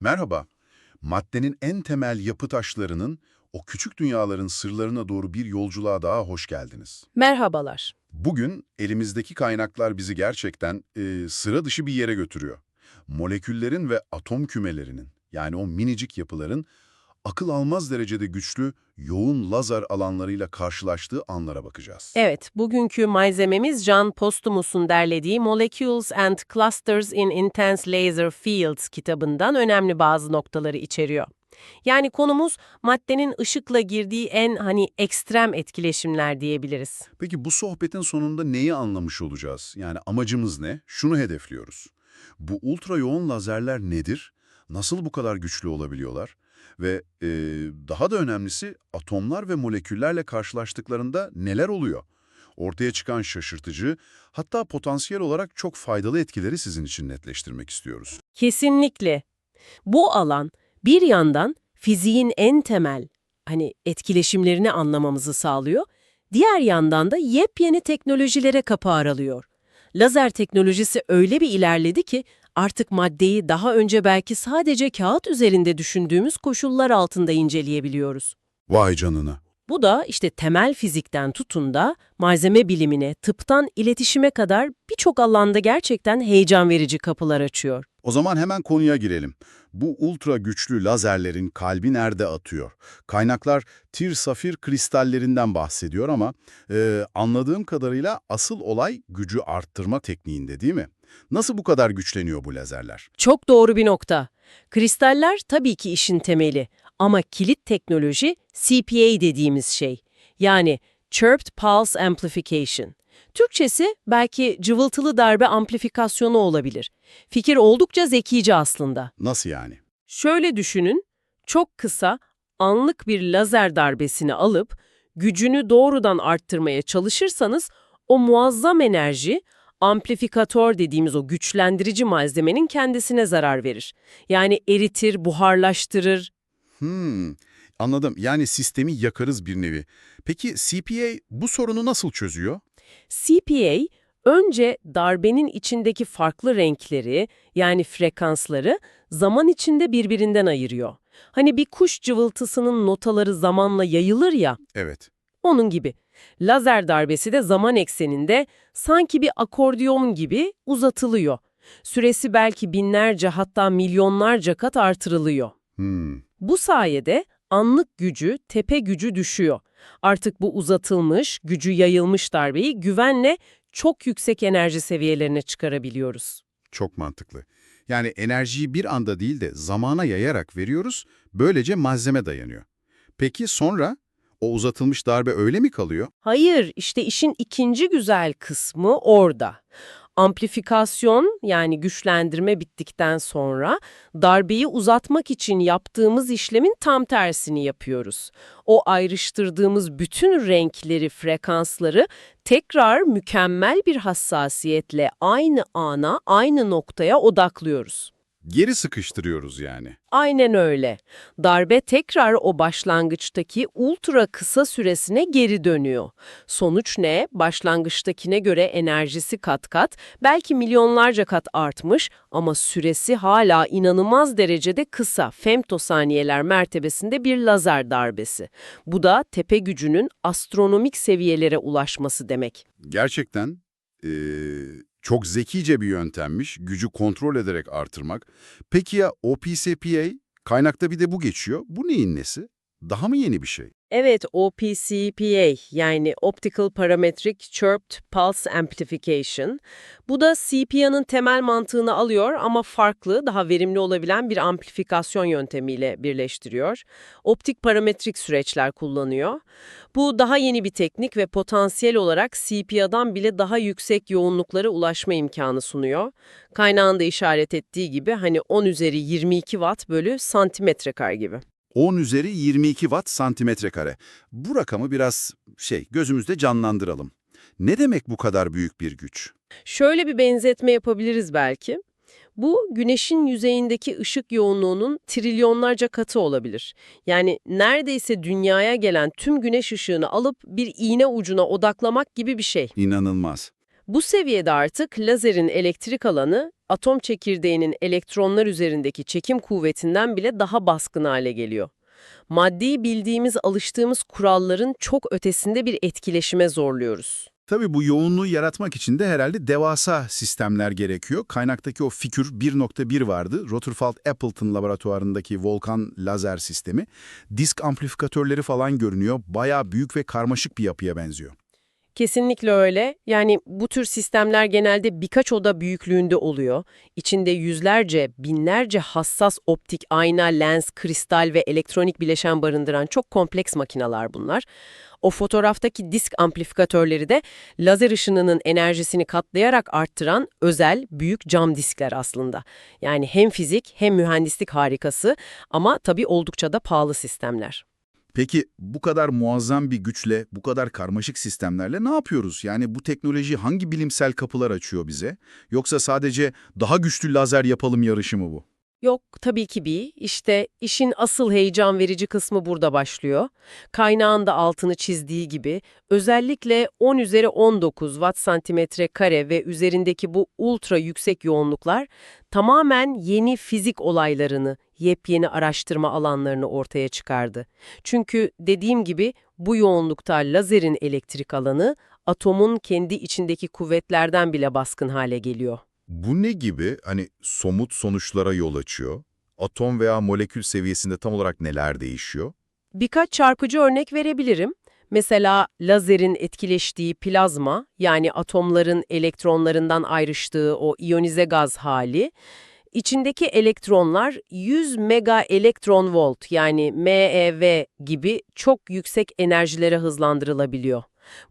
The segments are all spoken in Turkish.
Merhaba. Maddenin en temel yapı taşlarının o küçük dünyaların sırlarına doğru bir yolculuğa daha hoş geldiniz. Merhabalar. Bugün elimizdeki kaynaklar bizi gerçekten e, sıra dışı bir yere götürüyor. Moleküllerin ve atom kümelerinin yani o minicik yapıların akıl almaz derecede güçlü, yoğun lazer alanlarıyla karşılaştığı anlara bakacağız. Evet, bugünkü malzememiz John Postumus'un derlediği Molecules and Clusters in Intense Laser Fields kitabından önemli bazı noktaları içeriyor. Yani konumuz maddenin ışıkla girdiği en hani ekstrem etkileşimler diyebiliriz. Peki bu sohbetin sonunda neyi anlamış olacağız? Yani amacımız ne? Şunu hedefliyoruz. Bu ultra yoğun lazerler nedir? Nasıl bu kadar güçlü olabiliyorlar? Ve e, daha da önemlisi atomlar ve moleküllerle karşılaştıklarında neler oluyor? Ortaya çıkan şaşırtıcı, hatta potansiyel olarak çok faydalı etkileri sizin için netleştirmek istiyoruz. Kesinlikle. Bu alan bir yandan fiziğin en temel hani etkileşimlerini anlamamızı sağlıyor, diğer yandan da yepyeni teknolojilere kapı aralıyor. Lazer teknolojisi öyle bir ilerledi ki artık maddeyi daha önce belki sadece kağıt üzerinde düşündüğümüz koşullar altında inceleyebiliyoruz. Vay canına! Bu da işte temel fizikten tutun da malzeme bilimine, tıptan iletişime kadar birçok alanda gerçekten heyecan verici kapılar açıyor. O zaman hemen konuya girelim. Bu ultra güçlü lazerlerin kalbi nerede atıyor? Kaynaklar tir safir kristallerinden bahsediyor ama e, anladığım kadarıyla asıl olay gücü arttırma tekniğinde değil mi? Nasıl bu kadar güçleniyor bu lazerler? Çok doğru bir nokta. Kristaller tabii ki işin temeli ama kilit teknoloji CPA dediğimiz şey. Yani Chirped Pulse Amplification. Türkçesi belki cıvıltılı darbe amplifikasyonu olabilir. Fikir oldukça zekice aslında. Nasıl yani? Şöyle düşünün, çok kısa, anlık bir lazer darbesini alıp gücünü doğrudan arttırmaya çalışırsanız o muazzam enerji amplifikatör dediğimiz o güçlendirici malzemenin kendisine zarar verir. Yani eritir, buharlaştırır. Hmm, anladım. Yani sistemi yakarız bir nevi. Peki CPA bu sorunu nasıl çözüyor? CPA önce darbenin içindeki farklı renkleri yani frekansları zaman içinde birbirinden ayırıyor. Hani bir kuş cıvıltısının notaları zamanla yayılır ya, Evet. Onun gibi. Lazer darbesi de zaman ekseninde sanki bir akordeon gibi uzatılıyor. Süresi belki binlerce hatta milyonlarca kat artırılıyor. Hmm. Bu sayede anlık gücü, tepe gücü düşüyor. Artık bu uzatılmış, gücü yayılmış darbeyi güvenle çok yüksek enerji seviyelerine çıkarabiliyoruz. Çok mantıklı. Yani enerjiyi bir anda değil de zamana yayarak veriyoruz, böylece malzeme dayanıyor. Peki sonra o uzatılmış darbe öyle mi kalıyor? Hayır, işte işin ikinci güzel kısmı orada. Amplifikasyon yani güçlendirme bittikten sonra darbeyi uzatmak için yaptığımız işlemin tam tersini yapıyoruz. O ayrıştırdığımız bütün renkleri, frekansları tekrar mükemmel bir hassasiyetle aynı ana, aynı noktaya odaklıyoruz. Geri sıkıştırıyoruz yani. Aynen öyle. Darbe tekrar o başlangıçtaki ultra kısa süresine geri dönüyor. Sonuç ne? Başlangıçtakine göre enerjisi kat kat, belki milyonlarca kat artmış ama süresi hala inanılmaz derecede kısa, femtosaniyeler mertebesinde bir lazer darbesi. Bu da tepe gücünün astronomik seviyelere ulaşması demek. Gerçekten eee, çok zekice bir yöntemmiş, gücü kontrol ederek artırmak. Peki ya OPCPA? Kaynakta bir de bu geçiyor. Bu neyin nesi? Daha mı yeni bir şey? Evet, OPCPA yani Optical Parametric Chirped Pulse Amplification. Bu da CPA'nın temel mantığını alıyor ama farklı, daha verimli olabilen bir amplifikasyon yöntemiyle birleştiriyor. Optik parametrik süreçler kullanıyor. Bu daha yeni bir teknik ve potansiyel olarak CPA'dan bile daha yüksek yoğunluklara ulaşma imkanı sunuyor. Kaynağında işaret ettiği gibi hani 10 üzeri 22 watt bölü santimetre kare gibi. 10 üzeri 22 watt santimetre kare. Bu rakamı biraz şey gözümüzde canlandıralım. Ne demek bu kadar büyük bir güç? Şöyle bir benzetme yapabiliriz belki. Bu güneşin yüzeyindeki ışık yoğunluğunun trilyonlarca katı olabilir. Yani neredeyse dünyaya gelen tüm güneş ışığını alıp bir iğne ucuna odaklamak gibi bir şey. İnanılmaz. Bu seviyede artık lazerin elektrik alanı atom çekirdeğinin elektronlar üzerindeki çekim kuvvetinden bile daha baskın hale geliyor. Maddeyi bildiğimiz, alıştığımız kuralların çok ötesinde bir etkileşime zorluyoruz. Tabii bu yoğunluğu yaratmak için de herhalde devasa sistemler gerekiyor. Kaynaktaki o figür 1.1 vardı. Rutherford Appleton laboratuvarındaki volkan lazer sistemi. Disk amplifikatörleri falan görünüyor. Bayağı büyük ve karmaşık bir yapıya benziyor. Kesinlikle öyle. Yani bu tür sistemler genelde birkaç oda büyüklüğünde oluyor. İçinde yüzlerce, binlerce hassas optik ayna, lens, kristal ve elektronik bileşen barındıran çok kompleks makineler bunlar. O fotoğraftaki disk amplifikatörleri de lazer ışınının enerjisini katlayarak arttıran özel, büyük cam diskler aslında. Yani hem fizik hem mühendislik harikası ama tabii oldukça da pahalı sistemler. Peki bu kadar muazzam bir güçle, bu kadar karmaşık sistemlerle ne yapıyoruz? Yani bu teknoloji hangi bilimsel kapılar açıyor bize? Yoksa sadece daha güçlü lazer yapalım yarışı mı bu? Yok tabii ki bir. İşte işin asıl heyecan verici kısmı burada başlıyor. Kaynağın da altını çizdiği gibi özellikle 10 üzeri 19 watt santimetre kare ve üzerindeki bu ultra yüksek yoğunluklar tamamen yeni fizik olaylarını, yepyeni araştırma alanlarını ortaya çıkardı. Çünkü dediğim gibi bu yoğunlukta lazerin elektrik alanı atomun kendi içindeki kuvvetlerden bile baskın hale geliyor. Bu ne gibi hani somut sonuçlara yol açıyor? Atom veya molekül seviyesinde tam olarak neler değişiyor? Birkaç çarpıcı örnek verebilirim. Mesela lazerin etkileştiği plazma, yani atomların elektronlarından ayrıştığı o iyonize gaz hali, içindeki elektronlar 100 mega elektron volt yani MeV gibi çok yüksek enerjilere hızlandırılabiliyor.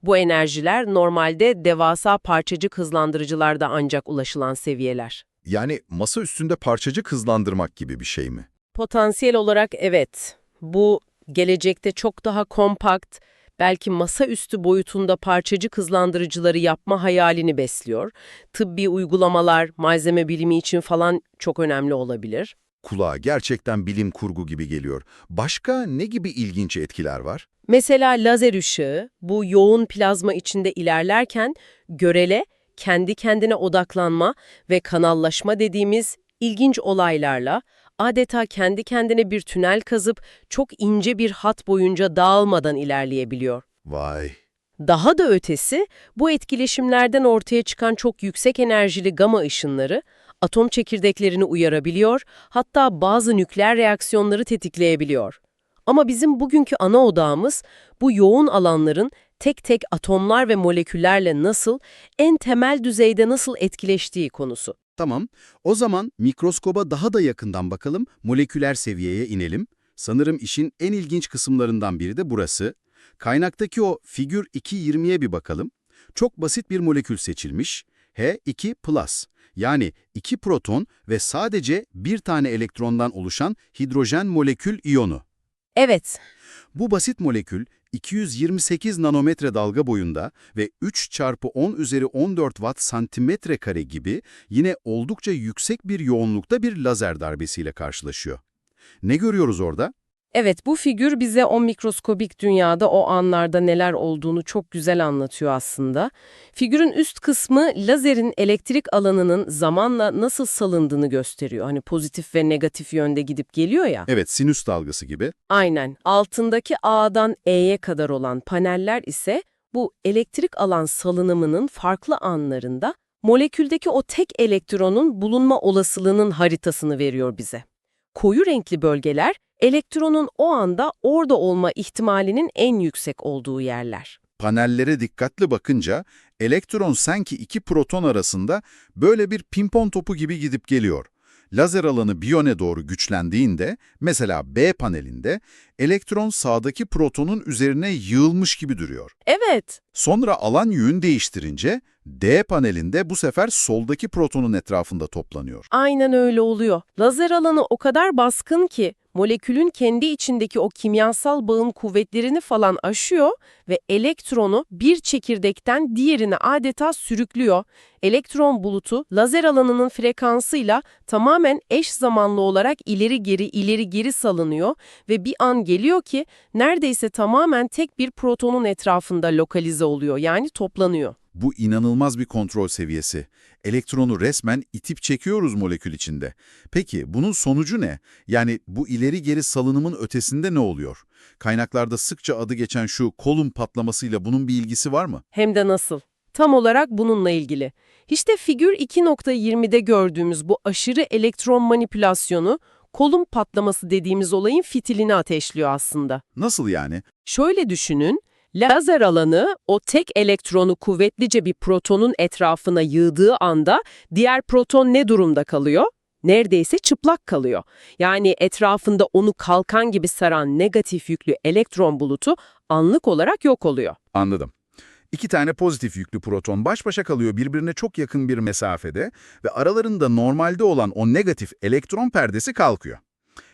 Bu enerjiler normalde devasa parçacık hızlandırıcılarda ancak ulaşılan seviyeler. Yani masa üstünde parçacık hızlandırmak gibi bir şey mi? Potansiyel olarak evet. Bu gelecekte çok daha kompakt, belki masaüstü boyutunda parçacık hızlandırıcıları yapma hayalini besliyor. Tıbbi uygulamalar, malzeme bilimi için falan çok önemli olabilir. Kulağa gerçekten bilim kurgu gibi geliyor. Başka ne gibi ilginç etkiler var? Mesela lazer ışığı bu yoğun plazma içinde ilerlerken görele, kendi kendine odaklanma ve kanallaşma dediğimiz ilginç olaylarla adeta kendi kendine bir tünel kazıp çok ince bir hat boyunca dağılmadan ilerleyebiliyor. Vay. Daha da ötesi, bu etkileşimlerden ortaya çıkan çok yüksek enerjili gama ışınları atom çekirdeklerini uyarabiliyor, hatta bazı nükleer reaksiyonları tetikleyebiliyor. Ama bizim bugünkü ana odağımız bu yoğun alanların tek tek atomlar ve moleküllerle nasıl, en temel düzeyde nasıl etkileştiği konusu. Tamam, o zaman mikroskoba daha da yakından bakalım, moleküler seviyeye inelim. Sanırım işin en ilginç kısımlarından biri de burası. Kaynaktaki o figür 2.20'ye bir bakalım. Çok basit bir molekül seçilmiş. H2+, yani iki proton ve sadece bir tane elektrondan oluşan hidrojen molekül iyonu. Evet, Bu basit molekül 228 nanometre dalga boyunda ve 3 çarpı 10 üzeri 14 watt santimetre kare gibi yine oldukça yüksek bir yoğunlukta bir lazer darbesiyle karşılaşıyor. Ne görüyoruz orada? Evet, bu figür bize o mikroskobik dünyada o anlarda neler olduğunu çok güzel anlatıyor aslında. Figürün üst kısmı lazerin elektrik alanının zamanla nasıl salındığını gösteriyor. Hani pozitif ve negatif yönde gidip geliyor ya. Evet, sinüs dalgası gibi. Aynen. Altındaki A'dan E'ye kadar olan paneller ise bu elektrik alan salınımının farklı anlarında moleküldeki o tek elektronun bulunma olasılığının haritasını veriyor bize. Koyu renkli bölgeler elektronun o anda orada olma ihtimalinin en yüksek olduğu yerler. Panellere dikkatli bakınca elektron sanki iki proton arasında böyle bir pimpon topu gibi gidip geliyor. Lazer alanı bir yöne doğru güçlendiğinde, mesela B panelinde, elektron sağdaki protonun üzerine yığılmış gibi duruyor. Evet, Sonra alan yönünü değiştirince D panelinde bu sefer soldaki protonun etrafında toplanıyor. aynen öyle oluyor. Lazer alanı o kadar baskın ki molekülün kendi içindeki o kimyasal bağın kuvvetlerini falan aşıyor ve elektronu bir çekirdekten diğerine adeta sürüklüyor. Elektron bulutu lazer alanının frekansıyla tamamen eş zamanlı olarak ileri geri ileri geri salınıyor ve bir an geliyor ki neredeyse tamamen tek bir protonun etrafında lokalize oluyor yani toplanıyor. Bu inanılmaz bir kontrol seviyesi. Elektronu resmen itip çekiyoruz molekül içinde. Peki bunun sonucu ne? Yani bu ileri geri salınımın ötesinde ne oluyor? Kaynaklarda sıkça adı geçen şu kolum patlamasıyla bunun bir ilgisi var mı? Hem de nasıl? Tam olarak bununla ilgili. İşte figür 2.20'de gördüğümüz bu aşırı elektron manipülasyonu, kolum patlaması dediğimiz olayın fitilini ateşliyor aslında. Nasıl yani? Şöyle düşünün, lazer alanı o tek elektronu kuvvetlice bir protonun etrafına yığdığı anda diğer proton ne durumda kalıyor? Neredeyse çıplak kalıyor. Yani etrafında onu kalkan gibi saran negatif yüklü elektron bulutu anlık olarak yok oluyor. Anladım. İki tane pozitif yüklü proton baş başa kalıyor birbirine çok yakın bir mesafede ve aralarında normalde olan o negatif elektron perdesi kalkıyor.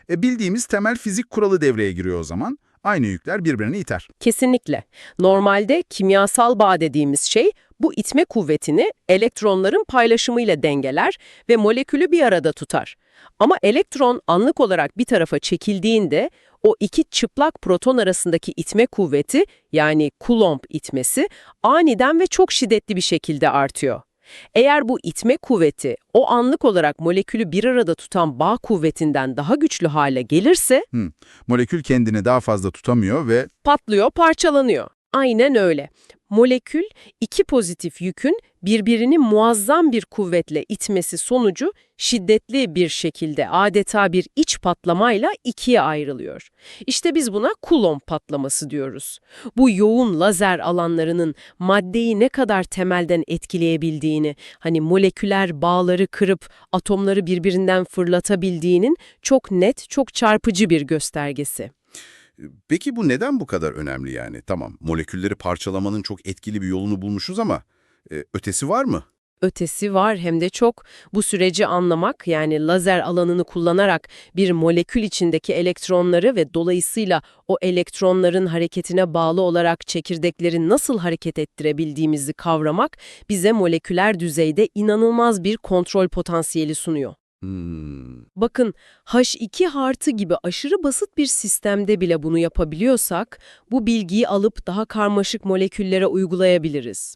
E bildiğimiz temel fizik kuralı devreye giriyor o zaman. Aynı yükler birbirini iter. Kesinlikle. Normalde kimyasal bağ dediğimiz şey bu itme kuvvetini elektronların paylaşımıyla dengeler ve molekülü bir arada tutar. Ama elektron anlık olarak bir tarafa çekildiğinde o iki çıplak proton arasındaki itme kuvveti yani Coulomb itmesi aniden ve çok şiddetli bir şekilde artıyor. Eğer bu itme kuvveti o anlık olarak molekülü bir arada tutan bağ kuvvetinden daha güçlü hale gelirse Molekül kendini daha fazla tutamıyor ve patlıyor, parçalanıyor. Aynen öyle. Molekül iki pozitif yükün birbirini muazzam bir kuvvetle itmesi sonucu şiddetli bir şekilde adeta bir iç patlamayla ikiye ayrılıyor. İşte biz buna Coulomb patlaması diyoruz. Bu yoğun lazer alanlarının maddeyi ne kadar temelden etkileyebildiğini, hani moleküler bağları kırıp atomları birbirinden fırlatabildiğinin çok net, çok çarpıcı bir göstergesi. Peki bu neden bu kadar önemli yani? Tamam, molekülleri parçalamanın çok etkili bir yolunu bulmuşuz ama e, ötesi var mı? ötesi var hem de çok. Bu süreci anlamak yani lazer alanını kullanarak bir molekül içindeki elektronları ve dolayısıyla o elektronların hareketine bağlı olarak çekirdekleri nasıl hareket ettirebildiğimizi kavramak bize moleküler düzeyde inanılmaz bir kontrol potansiyeli sunuyor. Bakın H2 artı gibi aşırı basit bir sistemde bile bunu yapabiliyorsak bu bilgiyi alıp daha karmaşık moleküllere uygulayabiliriz.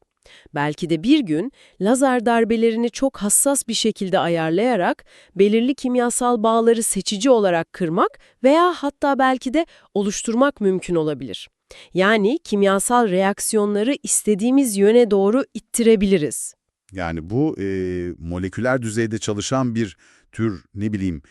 Belki de bir gün lazer darbelerini çok hassas bir şekilde ayarlayarak belirli kimyasal bağları seçici olarak kırmak veya hatta belki de oluşturmak mümkün olabilir. Yani kimyasal reaksiyonları istediğimiz yöne doğru ittirebiliriz. yani bu e, moleküler düzeyde çalışan bir tür ne bileyim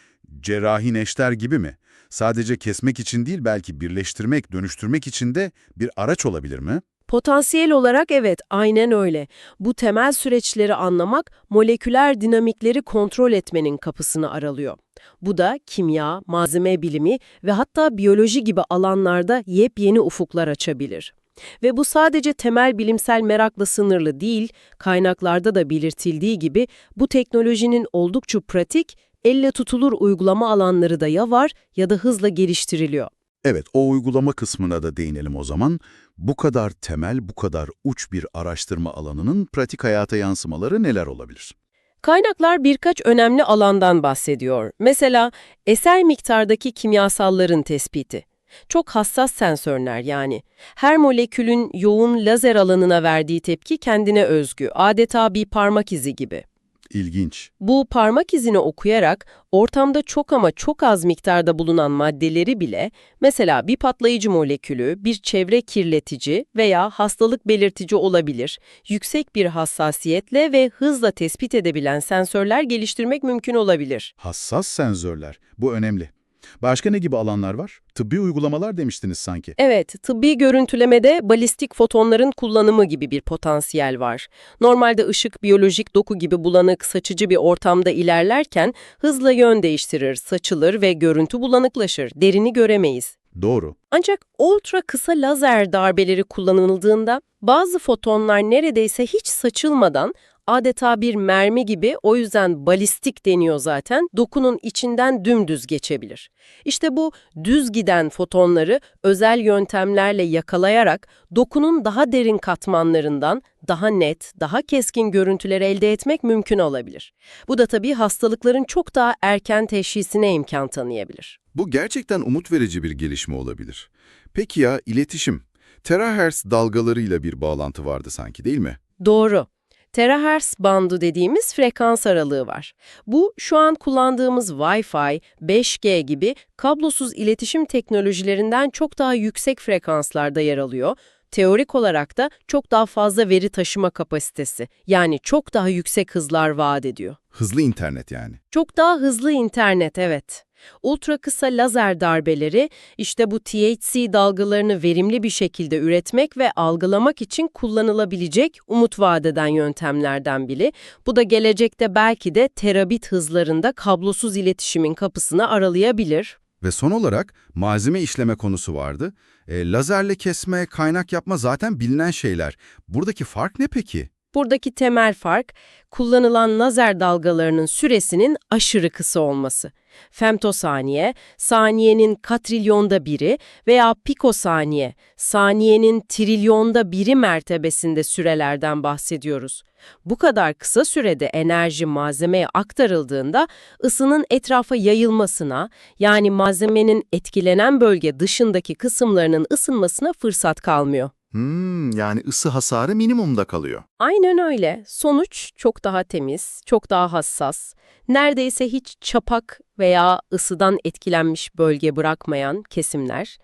cerrahi neşter gibi mi? Sadece kesmek için değil belki birleştirmek, dönüştürmek için de bir araç olabilir mi? Potansiyel olarak evet, aynen öyle. Bu temel süreçleri anlamak, moleküler dinamikleri kontrol etmenin kapısını aralıyor. Bu da kimya, malzeme bilimi ve hatta biyoloji gibi alanlarda yepyeni ufuklar açabilir. Ve bu sadece temel bilimsel merakla sınırlı değil, kaynaklarda da belirtildiği gibi bu teknolojinin oldukça pratik, elle tutulur uygulama alanları da ya var ya da hızla geliştiriliyor. Evet, o uygulama kısmına da değinelim o zaman. Bu kadar temel, bu kadar uç bir araştırma alanının pratik hayata yansımaları neler olabilir? Kaynaklar birkaç önemli alandan bahsediyor. Mesela eser miktardaki kimyasalların tespiti. Çok hassas sensörler yani. Her molekülün yoğun lazer alanına verdiği tepki kendine özgü, adeta bir parmak izi gibi. İlginç. Bu parmak izini okuyarak ortamda çok ama çok az miktarda bulunan maddeleri bile, mesela bir patlayıcı molekülü, bir çevre kirletici veya hastalık belirtici olabilir, yüksek bir hassasiyetle ve hızla tespit edebilen sensörler geliştirmek mümkün olabilir. Hassas sensörler. Bu önemli. Başka ne gibi alanlar var? Tıbbi uygulamalar demiştiniz sanki. Evet, tıbbi görüntülemede balistik fotonların kullanımı gibi bir potansiyel var. Normalde ışık biyolojik doku gibi bulanık, saçıcı bir ortamda ilerlerken hızla yön değiştirir, saçılır ve görüntü bulanıklaşır. Derini göremeyiz. Doğru. Ancak ultra kısa lazer darbeleri kullanıldığında bazı fotonlar neredeyse hiç saçılmadan adeta bir mermi gibi o yüzden balistik deniyor zaten dokunun içinden dümdüz geçebilir. İşte bu düz giden fotonları özel yöntemlerle yakalayarak dokunun daha derin katmanlarından daha net, daha keskin görüntüler elde etmek mümkün olabilir. Bu da tabii hastalıkların çok daha erken teşhisine imkan tanıyabilir. Bu gerçekten umut verici bir gelişme olabilir. Peki ya iletişim? Terahertz dalgalarıyla bir bağlantı vardı sanki değil mi? Doğru. Terahertz bandı dediğimiz frekans aralığı var. Bu şu an kullandığımız Wi-Fi, 5G gibi kablosuz iletişim teknolojilerinden çok daha yüksek frekanslarda yer alıyor. Teorik olarak da çok daha fazla veri taşıma kapasitesi, yani çok daha yüksek hızlar vaat ediyor. Hızlı internet yani. Çok daha hızlı internet, evet. Ultra kısa lazer darbeleri, işte bu THC dalgalarını verimli bir şekilde üretmek ve algılamak için kullanılabilecek umut vadeden yöntemlerden biri. Bu da gelecekte belki de terabit hızlarında kablosuz iletişimin kapısını aralayabilir. Ve son olarak malzeme işleme konusu vardı. E, lazerle kesme, kaynak yapma zaten bilinen şeyler. Buradaki fark ne peki? Buradaki temel fark, kullanılan lazer dalgalarının süresinin aşırı kısa olması. Femtosaniye, saniyenin katrilyonda biri veya pikosaniye, saniyenin trilyonda biri mertebesinde sürelerden bahsediyoruz. Bu kadar kısa sürede enerji malzemeye aktarıldığında ısının etrafa yayılmasına, yani malzemenin etkilenen bölge dışındaki kısımlarının ısınmasına fırsat kalmıyor. Hmm, yani ısı hasarı minimumda kalıyor. Aynen öyle. Sonuç çok daha temiz, çok daha hassas, neredeyse hiç çapak veya ısıdan etkilenmiş bölge bırakmayan kesimler,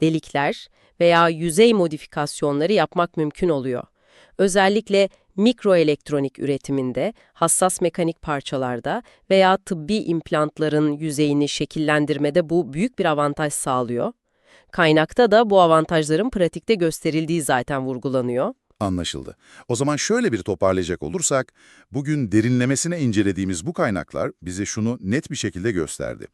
delikler veya yüzey modifikasyonları yapmak mümkün oluyor. Özellikle mikroelektronik üretiminde, hassas mekanik parçalarda veya tıbbi implantların yüzeyini şekillendirmede bu büyük bir avantaj sağlıyor. Kaynakta da bu avantajların pratikte gösterildiği zaten vurgulanıyor. Anlaşıldı. O zaman şöyle bir toparlayacak olursak, bugün derinlemesine incelediğimiz bu kaynaklar bize şunu net bir şekilde gösterdi.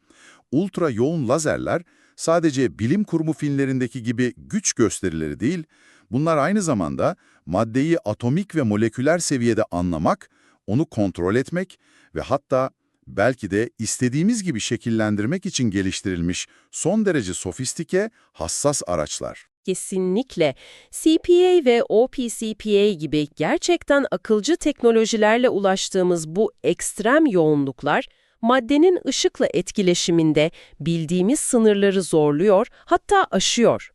Ultra yoğun lazerler sadece bilim kurgu filmlerindeki gibi güç gösterileri değil, bunlar aynı zamanda maddeyi atomik ve moleküler seviyede anlamak, onu kontrol etmek ve hatta belki de istediğimiz gibi şekillendirmek için geliştirilmiş son derece sofistike, hassas araçlar. Kesinlikle. CPA ve OPCPA gibi gerçekten akılcı teknolojilerle ulaştığımız bu ekstrem yoğunluklar, maddenin ışıkla etkileşiminde bildiğimiz sınırları zorluyor, hatta aşıyor.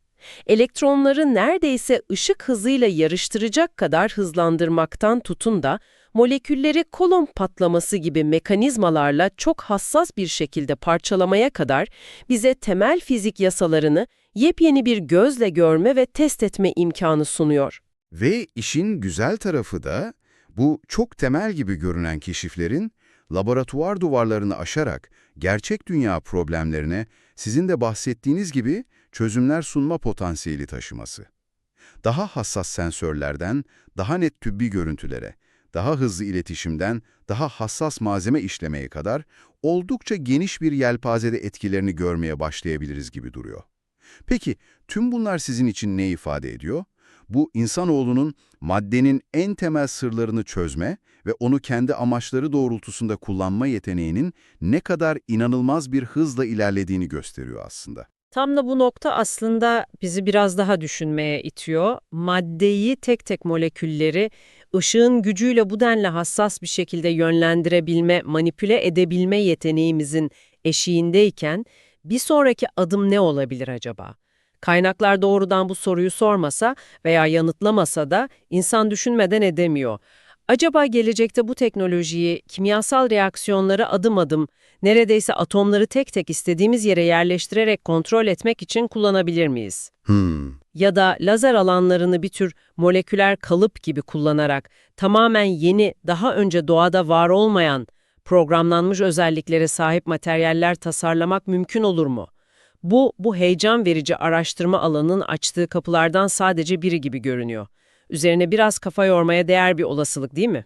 Elektronları neredeyse ışık hızıyla yarıştıracak kadar hızlandırmaktan tutun da, molekülleri kolon patlaması gibi mekanizmalarla çok hassas bir şekilde parçalamaya kadar bize temel fizik yasalarını yepyeni bir gözle görme ve test etme imkanı sunuyor. Ve işin güzel tarafı da bu çok temel gibi görünen keşiflerin laboratuvar duvarlarını aşarak gerçek dünya problemlerine sizin de bahsettiğiniz gibi çözümler sunma potansiyeli taşıması. Daha hassas sensörlerden daha net tübbi görüntülere, daha hızlı iletişimden daha hassas malzeme işlemeye kadar oldukça geniş bir yelpazede etkilerini görmeye başlayabiliriz gibi duruyor. Peki tüm bunlar sizin için ne ifade ediyor? Bu insanoğlunun maddenin en temel sırlarını çözme ve onu kendi amaçları doğrultusunda kullanma yeteneğinin ne kadar inanılmaz bir hızla ilerlediğini gösteriyor aslında. Tam da bu nokta aslında bizi biraz daha düşünmeye itiyor. Maddeyi, tek tek molekülleri ışığın gücüyle bu denli hassas bir şekilde yönlendirebilme, manipüle edebilme yeteneğimizin eşiğindeyken bir sonraki adım ne olabilir acaba? Kaynaklar doğrudan bu soruyu sormasa veya yanıtlamasa da insan düşünmeden edemiyor. Acaba gelecekte bu teknolojiyi kimyasal reaksiyonları adım adım, neredeyse atomları tek tek istediğimiz yere yerleştirerek kontrol etmek için kullanabilir miyiz? Hmm. Ya da lazer alanlarını bir tür moleküler kalıp gibi kullanarak tamamen yeni, daha önce doğada var olmayan, programlanmış özelliklere sahip materyaller tasarlamak mümkün olur mu? Bu, bu heyecan verici araştırma alanının açtığı kapılardan sadece biri gibi görünüyor. Üzerine biraz kafa yormaya değer bir olasılık değil mi?